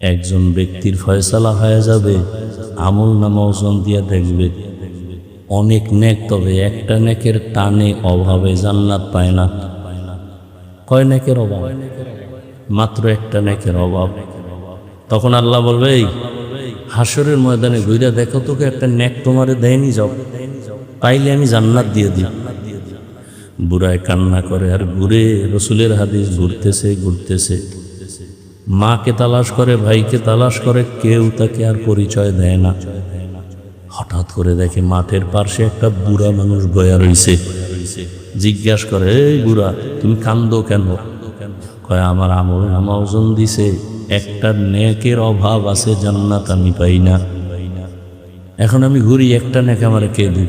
একজন ব্যক্তির ফয়সালা হয়ে যাবে, আমল নামা ওজন দিয়ে দেখবে। অনেক নেক, তবে একটা নেকের টানে অভাবে জান্নাত পায় না। কয় নেকের অভাব? মাত্র একটা নেকের অভাব। তখন আল্লাহ বলবে, এই হাসরের ময়দানে ঘুরে দেখো তোকে একটা নেক তোমারে দেয়নি যাও পাইলে আমি জান্নাত দিয়ে দিই। বুড়ায় কান্না করে, আর ঘুরে, রসুলের হাদিস ঘুরতেছে ঘুরতেছে। মাকে তালাশ করে, ভাইকে তালাশ করে, কেউ তাকে আর পরিচয় দেয় না। হঠাৎ করে দেখে মাঠের পাশে একটা বুড়া মানুষ গয়া রইছে। জিজ্ঞাসা করে, এই বুড়া, তুমি কান্দো কেন? কয়, আমার আমল নামা ওজন দিছে। একটা নেকের অভাব আছে, জান্নাত আমি পাই না। এখন আমি ঘুরি, একটা নেক আমার কে দিক?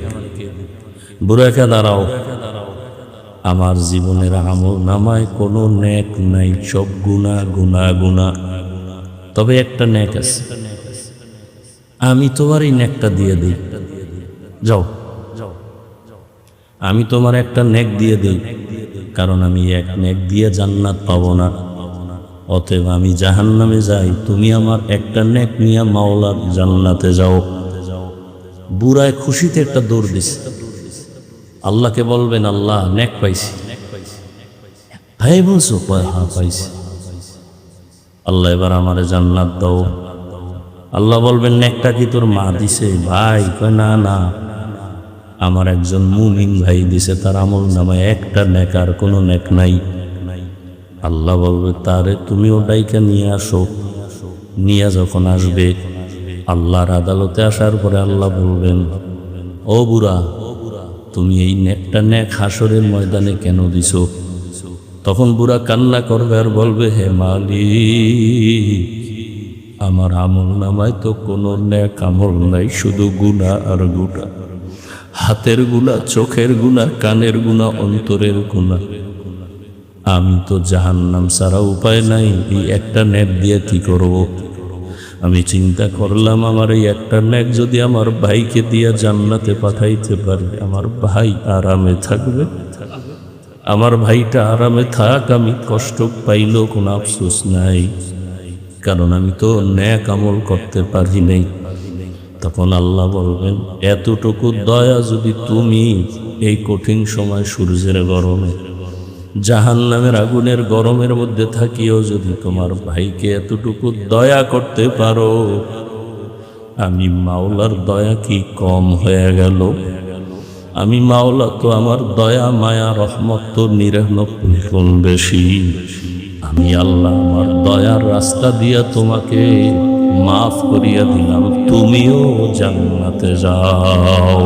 বুড়াকে দাঁড়াও। আমার জীবনের আমল নামায় কোনো নেক নাই, সব গুণা গুণা গুণা। তবে একটা নেক আছে। আমি তোমার এই নেকটা দিয়ে দিই। যাও। আমি তোমার একটা নেক দিয়ে দিই, কারণ আমি এক নেক দিয়ে জান্নাত পাবো না। অতএব আমি জাহান নামে যাই, তুমি আমার একটা নেক নিয়ে মাওলার জান্নাতে যাও। বুড়ায় খুশিতে একটা দৌড় দিছে। আল্লাহকে বলবেন, আল্লাহ, নেক পাইছি। ভাই বলছো হ্যাঁ পাইছি। আল্লাহ, এবার আমারে জান্নাত দাও। আল্লাহ বলবেন, নেকটা কি তোর মা দিছে? ভাই কয়, না না। আমার একজন মুমিন ভাই দিছে, তার আমল নামায় একটা নেক আর কোনো নেক নাই। আল্লাহ বলবে, তারে তুমি ওটাইকে নিয়ে আসো। নিয়ে যখন আসবে, আল্লাহর আদালতে আসার পরে আল্লাহ বলবেন, ও বুড়া তুমি এই নেকটা নেক হাসরের ময়দানে কেন দিছো? তখন বুড়া কান্না করবে আর বলবে, হে মালিক, আমার আমল নামায় তো কোনো ন্যাক আমল নাই, শুধু গুণা আর গুণা হাতের গুণা চোখের গুণা কানের গুণা অন্তরের গুণা আমি তো জাহান্নাম ছাড়া উপায় নাই, এই একটা নেট দিয়ে কি করব। আমি চিন্তা করলাম, আমার এই একটা ন্যাক যদি আমার ভাইকে দিয়ে জান্নাতে পাঠাইতে পারি, আমার ভাই আরামে থাকবে। আমার ভাইটা আরামে থাক, আমি কষ্ট পাইলেও কোনো আফসোস নাই। কারণ আমি তো ন্যাক আমল করতে পারি নাই। তখন আল্লাহ বলবেন, এতটুকু দয়া যদি তুমি এই কঠিন সময় সূর্যের গরমে জাহান নামের আগুনের গরমের মধ্যে থাকিও যদি তোমার ভাইকে এতটুকু দয়া করতে পারো। আমি মাওলার দয়া কি কম হয়ে গেল? আমি মাওলা তো আমার দয়া, মায়া, রহমত তো নিরানব্বই বেশি। আমি আল্লাহ আমার দয়ার রাস্তা দিয়া তোমাকে মাফ করিয়া দিলাম, তুমিও জান্নাতে যাও।